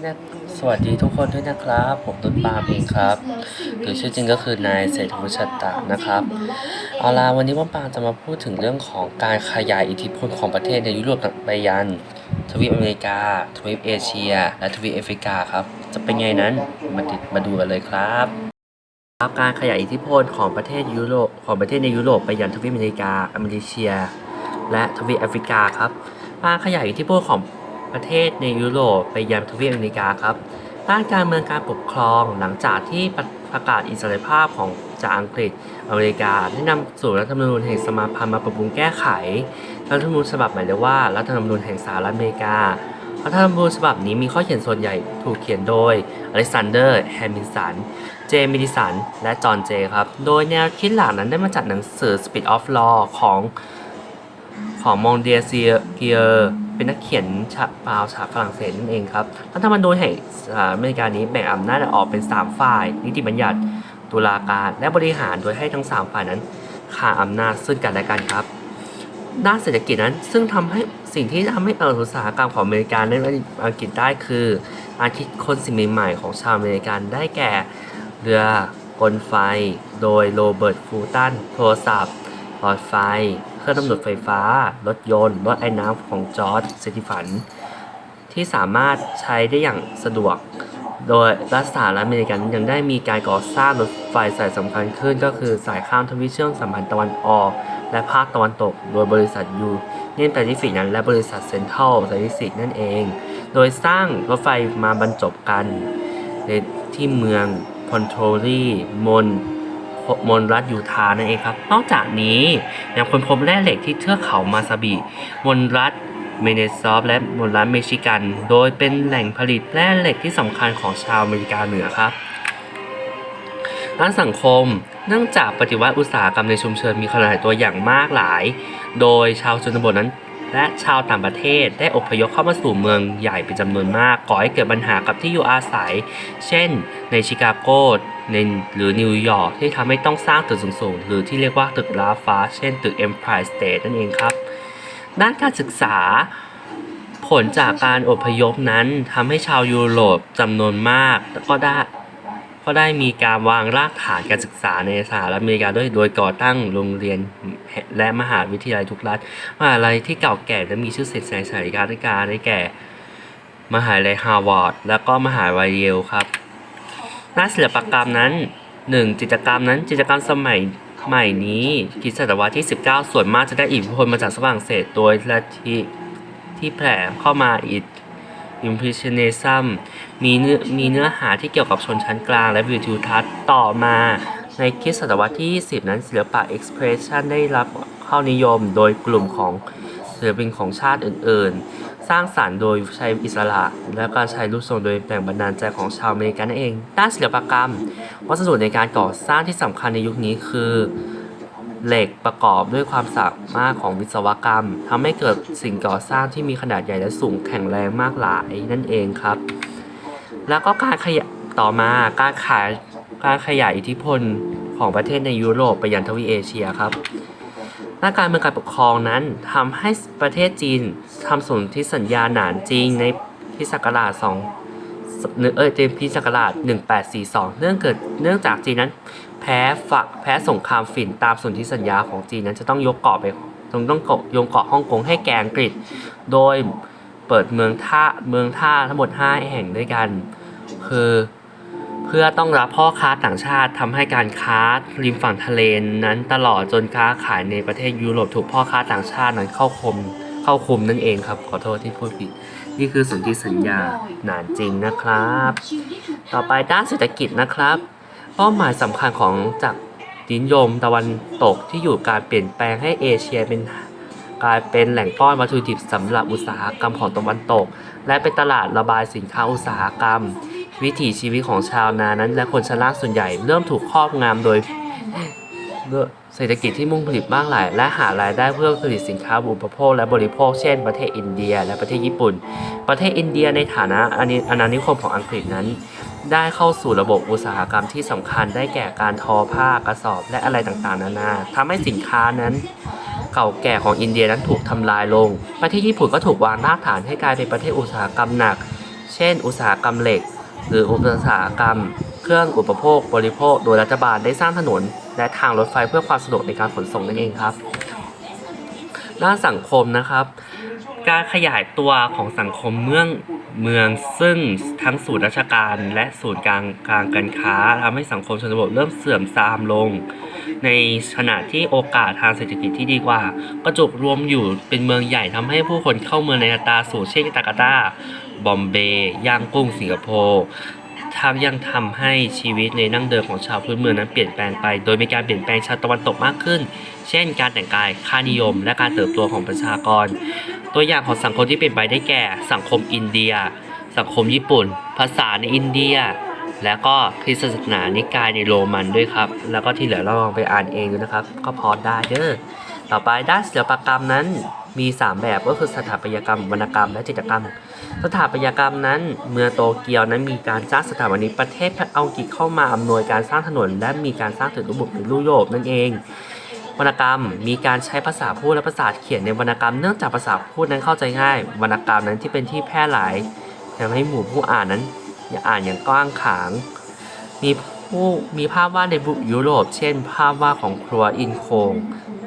วยนะสวัสดีทุกคนด้วยนะครับ ผมต้นปาเองครับ หรือชื่อจริงก็คือนายเศรษฐวุฒิชัตตะนะครับเอาล่ะวันนี้ต้นปาจะมาพูดถึงเรื่องของการขยายอิทธิพลของประเทศในยุโรปไปยัน ทวีปอเมริกา ทวีปเอเชีย และทวีปแอฟริกาครับ จะเป็นไงนั้นมาติดมาดูกันเลยครับครับการขยายอิทธิพลของประเทศยุโรปของประเทศในยุโรปไปยังทวีปอเมริกา อเมริเซีย และทวีปแอฟริกาครับการขยายอิทธิพลของ ประเทศในยุโรปไปยังทวีปอเมริกาครับด้านการเมืองการปกครองหลังจากที่ประประกาศอิสรภาพของจากอังกฤษอเมริกาได้นำสู่รัฐธรรมนูญแห่งสมาพันธ์มาปรับปรุงแก้ไข รัฐธรรมนูญฉบับใหม่เรียกว่ารัฐธรรมนูญแห่งสหรัฐอเมริกา รัฐธรรมนูญฉบับนี้มีข้อเขียนส่วนใหญ่ถูกเขียนโดยอเล็กซานเดอร์ แฮมิลสัน เจมิดิสัน และจอห์นเจครับ โดยแนวคิดหลักนั้นได้มาจากหนังสือ Speed of Law ของของมองเดียเซียเกียร์ เป็นนักเขียนชาวปาวชาวฝรั่งเศสนั่นเองครับรัฐธรรมนูญแห่งสหรัฐอเมริกานี้แบ่งอำนาจออกเป็น 3 ฝ่าย นิติบัญญัติ ตุลาการ และบริหารโดยให้ทั้ง 3 ฝ่ายนั้นขาดอำนาจซึ่งกันและกันครับ ด้านเศรษฐกิจนั้นซึ่งทำให้สิ่งที่ทำให้อ,อุตสาหกรรมของอเมริกาในอังกฤษได้คือการคิดค้นสิ่งใหม่ๆของชาวอเมริกันได้แก่เรือกลไฟ โดยโรเบิร์ตฟูตันโทรศัพท์หลอดไฟ เครื่องกำหนดไฟฟ้า รถยนต์รถไอ้น้ำของจอร์จเซติฟัน ที่สามารถใช้ได้อย่างสะดวก โดยรัฐสหรัฐอเมริกันยังได้มีการก่อสร้างรถไฟสายสำคัญขึ้น ก็คือสายข้ามทวีเชื่อมสัมพันธ์ตะวันออก และภาคตะวันตก โดยบริษัทยูเนียนแปซิฟิกนั้นและบริษัทเซ็นทรัลแปซิฟิกนั่นเอง โดยสร้างรถไฟมาบรรจบกันในที่เมืองพอนโทรีมอน มนรัฐยูทานั่นเองครับ นอกจากนี้ยังค้นพบแร่เหล็กที่เทือกเขามาซาบิมนรัฐเมเนซอฟและมนรัฐเมชิกัน โดยเป็นแหล่งผลิตแร่เหล็กที่สำคัญของชาวอเมริกาเหนือครับด้านสังคม เนื่องจากปฏิวัติอุตสาหกรรมในชุมชนมีขนาดตัวอย่างมากหลาย โดยชาวชนบทนั้นและชาวต่างประเทศได้อพยพเข้ามาสู่เมืองใหญ่เป็นจำนวนมาก ก่อให้เกิดปัญหากับที่อยู่อาศัย เช่น ในชิคาโก ในหรือนิวยอร์กที่ทำให้ต้องสร้างตึกสูงๆ หรือที่เรียกว่าตึกลาฟ้า เช่นตึก Empire State นั่นเองครับ ด้านการศึกษา ผลจากการอพยพนั้นทำให้ชาวยุโรปจำนวนมากก็ได้ก็ได้มีการวางรากฐานการศึกษาในสหรัฐอเมริกาด้วยโดยก่อตั้งโรงเรียนและมหาวิทยาลัยทุกรัฐมหาลัยที่เก่าแก่และมีชื่อเสียงในสายการศึกาได้แก่ มหาลัยฮาร์วาร์ดและก็มหาลัยเยลครับ ด้าศิลปกรรมนั้นหนึ่งจิตรกรรมนั้นจิตรกรรมสมัยใหม่นี้คริดศตวรรษที่ 19 ส่วนมากจะได้อิทธิพลมาจากฝรั่งเศสโดยลัทธิที่แผ่เข้ามาอีก Impressionism มีเนื้อมีเนื้อหาที่เกี่ยวกับชนชั้นกลางและวิวทิวทัศน์ต่อมาในคริสตศตวรรษที่ 20 นั้นศิลปะ Expression ได้รับเข้านิยมโดยกลุ่มของศิลปินของชาติอื่น ๆ สร้างสารรค์โดยใช้อิสระ และการใช้รูปทรงโดยแบ่งบันดาลใจของชาวอเมริกันนั่นเอง ด้านศิลปกรรม วัสดุในการก่อสร้างที่สำคัญในยุคนี้คือ เหล็กประกอบด้วยความสามารถของวิศวกรรมทำให้เกิดสิ่งก่อสร้างที่มีขนาดใหญ่และสูงแข็งแรงมากหลายนั่นเองครับ แล้วก็การขยายต่อมาการขายการขยายอิทธิพลของประเทศในยุโรปไปยังทวีเอเชียครับ ด้านการเมืองการปกครองนั้นทำให้ประเทศจีนทำสนธิสัญญาหนานจริงในพิศักราช2เออในพิศักราช1842 เนื่องเกิดเนื่องจากจีนนั้นแพ้ฝักแพ้สงครามฝิ่นตามสนธิสัญญาของจีนนั้นจะต้องยกเกาะไปต้องต้องเกาะยกเกาะฮ่องกงให้แกอังกฤษ โดยเปิดเมืองท่าเมืองท่าทั้งหมด 5 แห่งด้วยกัน คือ พื่อต้องรับพ่อค้าต่างชาติทำให้การค้าริมฝั่งทะเลนั้นตลอดจนค้าขายในประเทศยุโรปถูกพ่อค้าต่างชาตินั้นเข้าคมเข้าคุมนั่นเองครับ ขอโทษที่พูดผิด นี่คือสนธิสัญญาหนานจริงนะครับ ต่อไปด้านเศรษฐกิจนะครับ เป้าหมายสำคัญของจากดินยมตะวันตกที่อยู่การเปลี่ยนแปลงให้เอเชียเป็นกลายเป็นแหล่งป้อนวัตถุดิบสำหรับอุตสาหกรรมของตะวันตก และเป็นตลาดระบายสินค้าอุตสาหกรรม วิถีชีวิตของชาวนานั้น และคนชนล่างส่วนใหญ่เริ่มถูกครอบงำโดยเศรษฐกิจที่มุ่งผลิตมากหลาย และหารายได้เพื่อผลิตสินค้าอุปโภคและบริโภคเช่นประเทศอินเดีย และประเทศญี่ปุ่น ประเทศอินเดียในฐานะอาณาอาณานิคมของอังกฤษนั้น ได้เข้าสู่ระบบอุตสาหกรรมที่สำคัญได้แก่การทอผ้ากระสอบและอะไรต่างๆ นานาทำให้สินค้านั้น เก่าแก่ของอินเดียนั้นถูกทำลายลง ประเทศญี่ปุ่นก็ถูกวางรากฐานให้กลายเป็นประเทศอุตสาหกรรมหนัก เช่น อุตสาหกรรมเหล็ก หรืออุตสาหกรรม เครื่องอุปโภคบริโภค โดยรัฐบาลได้สร้างถนน และทางรถไฟเพื่อความสะดวกในการขนส่งนั่นเองครับด้านสังคมนะครับ การขยายตัวของสังคมเมืองเมืองซึ่งทั้งศูนย์ราชการและศูนย์กลางกลางการค้าทำให้สังคมชนบทเริ่มเสื่อมทรามลง ในขณะที่โอกาสทางเศรษฐกิจที่ดีกว่าก็จุกรวมอยู่เป็นเมืองใหญ่ทำให้ผู้คนเข้าเมืองในอัตราสูงเช่นจาการ์ตา บอมเบย์ย่างกุ้งสิงคโปร์ทั้งยังทำให้ชีวิตในนั่งเดิมของชาวพื้นเมืองนั้นเปลี่ยนแปลงไป โดยมีการเปลี่ยนแปลงชาวตะวันตกมากขึ้น เช่น การแต่งกาย ค่านิยม และการเติบโตของประชากร ตัวอย่างของสังคมที่เปลี่ยนไปได้แก่ สังคมอินเดีย สังคมญี่ปุ่น ภาษาในอินเดีย แล้วก็คริสตศาสนานิกายในโรมันด้วยครับ แล้วก็ที่เหลือเราลองไปอ่านเองดูนะครับ ก็พอได้เด้อต่อไปด้านศิลปกรรมนั้นมี 3 แบบก็คือสถาปัตยกรรมวรรณกรรมและจิตรกรรม สถาปัตยกรรมนั้น เมืองโตเกียวนั้นมีการสร้างสถาปนิกประเทศอังกฤษเข้ามาอำนวยการสร้างถนน และมีการสร้างตึกระบบในยุโรปนั่นเองวรรณกรรมมีการใช้ภาษาพูดและภาษาเขียนในวรรณกรรมเนื่องจากภาษาพูดนั้นเข้าใจง่าย วรรณกรรมนั้นที่เป็นที่แพร่หลายทำให้หมู่ผู้อ่านนั้น อย่าอ่านอย่างกว้างขาง มีผู้มีภาพวาดในยุโรป เช่น ภาพวาดของครัวอินโคง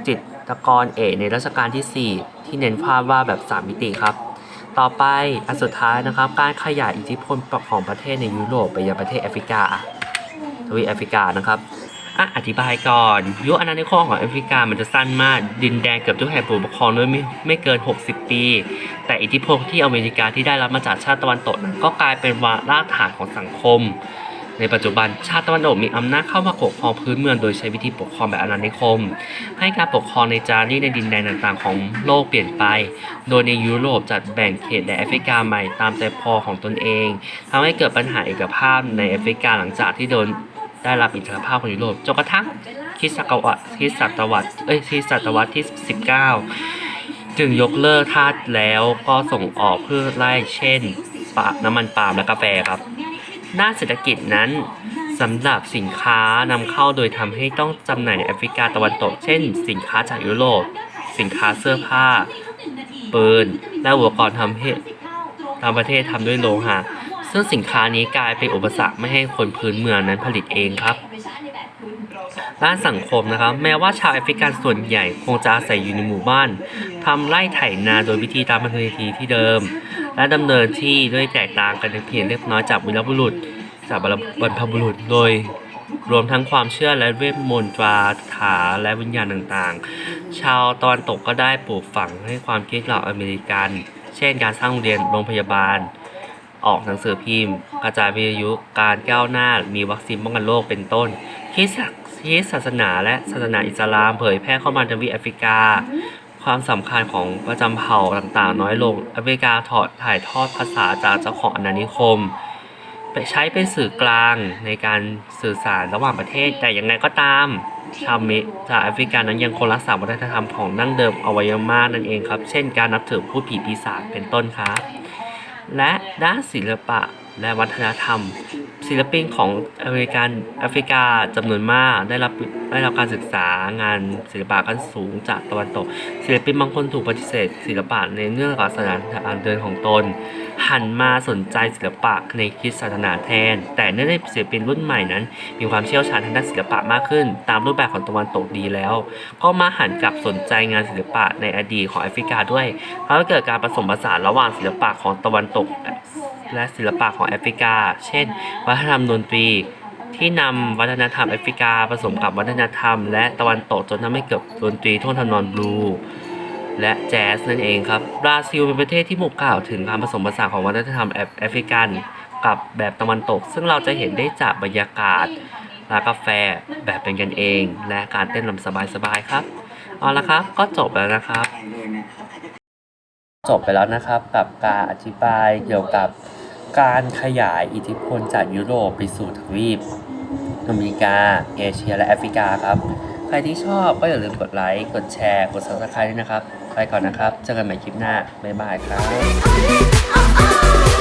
จิตรกรเอกในรัชกาลที่ 4 ที่เน้นภาพวาดแบบ 3 มิติครับ ต่อไปอันสุดท้ายนะครับ การขยายอิทธิพลของประเทศในยุโรปไปยังประเทศแอฟริกาทวีแอฟริกานะครับ อะอธิบายก่อนยุคอาณานิคมของแอฟริกามันจะสั้นมาก ดินแดนเกือบทุกแห่งถูกปกครองด้วยไม่ไม่เกิน 60 ปี แต่อิทธิพลที่อเมริกาที่ได้รับมาจากชาติตะวันตกนั้นก็กลายเป็นวารากฐานของสังคม ในปัจจุบันชาติตะวันตกมีอำนาจเข้ามาปกครองพื้นเมืองโดยใช้วิธีปกครองแบบอาณานิคม ให้การปกครองในจารีตในดินแดนต่างๆ ของโลกเปลี่ยนไป โดยในยุโรปจัดแบ่งเขตแดนแอฟริกาใหม่ตามใจพอของตนเองทำให้เกิดปัญหาเอกภาพในแอฟริกาหลังจากที่โดน ได้รับอิสรภาพของยุโรปจนกระทั่งคริสตศตวรรษคริสตศตวรรษเอ้ยคริสตศตวรรษที่ 19 จึงยกเลิกทาสแล้วก็ส่งออกพืชไร่เช่นปาน้ำมันปาล์มและกาแฟครับด้านเศรษฐกิจนั้นสำหรับสินค้านำเข้าโดยทำให้ต้องจำหน่ายในแอฟริกาตะวันตก เช่น สินค้าจากยุโรป สินค้าเสื้อผ้าปืนและอุปกรณ์ทำให้ทางประเทศทำด้วยโลหะ ซึ่งสินค้านี้กลายเป็นอุปสรรคไม่ให้คนพื้นเมืองนั้นผลิตเองครับด้านสังคมนะครับ แม้ว่าชาวแอฟริกันส่วนใหญ่คงจะอาศัยอยู่ในหมู่บ้านทำไร่ไถนาโดยวิธีตามพันธุทีที่เดิม และดำเนินที่ด้วยแตกต่างกันเพียงเล็กน้อยจากวิรบุรุษ จากบรรพบุรุษโดยรวมทั้งความเชื่อและเวทมนต์ตราถาและวิญญาณต่างๆ ชาวตะวันตกก็ได้ปลูกฝังให้ความคิดเหล่าอเมริกัน เช่นการสร้างโรงเรียนโรงพยาบาล ออกหนังสือพิมพ์ กระจายวิทยุการก้าวหน้ามีวัคซีนป้องกันโรคเป็นต้นคริสต์ศาสนาและศาสนาอิสลาม เผยแพร่เข้ามาในทวีแอฟริกา ความสำคัญของประจำเผ่าต่างๆ น้อยลงแอฟริกาถอดถ่ายทอดภาษาจากเจ้าของอาณานิคมไปใช้เป็นสื่อกลางในการสื่อสารระหว่างประเทศ แต่อยังไงก็ตามชาวเมชาแอฟริกานั้นยังคงรักษาวัฒนธรรมของดั้งเดิมอว้อย่างมากนั่นเองครับ เช่นการนับถือผู้ผีปีศาจเป็นต้นครับ และด้านศิลปะ และวัฒนธรรม ศิลปินของอเมริกันแอฟริกาจำนวนมากได้รับได้รับการศึกษางานศิลปะขั้นสูงจากตะวันตก ศิลปินบางคนถูกปฏิเสธ ศิลปะในเรื่องศาสนาอันเดินของตน หันมาสนใจศิลปะในคริสตศาสนาแทน แต่เนื่องในศิลปินรุ่นใหม่นั้น มีความเชี่ยวชาญทางด้านศิลปะมากขึ้น ตามรูปแบบของตะวันตกดีแล้ว ก็มาหันกลับสนใจงานศิลปะในอดีตของแอฟริกาด้วยทำให้เกิดการผสมผสานระหว่างศิลปะของตะวันตก และศิลปะของแอฟริกา เช่น วัฒนธรรมดนตรี ที่นำวัฒนธรรมแอฟริกาผสมกับวัฒนธรรม และตะวันตกจนทำให้เกิดดนตรีท่วงทำนองบลูและแจ๊สนั่นเองครับ บราซิลเป็นประเทศที่มู่กล่าวถึงการผสมผสานของวัฒนธรรมแอฟแอฟริกัน กับแบบตะวันตก ซึ่งเราจะเห็นได้จากบรรยากาศร้านกาแฟแบบเป็นกันเอง และการเต้นรำสบายๆครับ เอาละครับ ก็จบแล้วนะครับ จบไปแล้วนะครับกับการอธิบายเกี่ยวกับการขยายอิทธิพลจากยุโรปไปสู่ทวีป อเมริกา เอเชีย และแอฟริกาครับ ใครที่ชอบก็อย่าลืมกดไลค์ กดแชร์ กด subscribe ด้วยนะครับ ไปก่อนนะครับ เจอกันใหม่คลิปหน้า บ๊ายบายครับ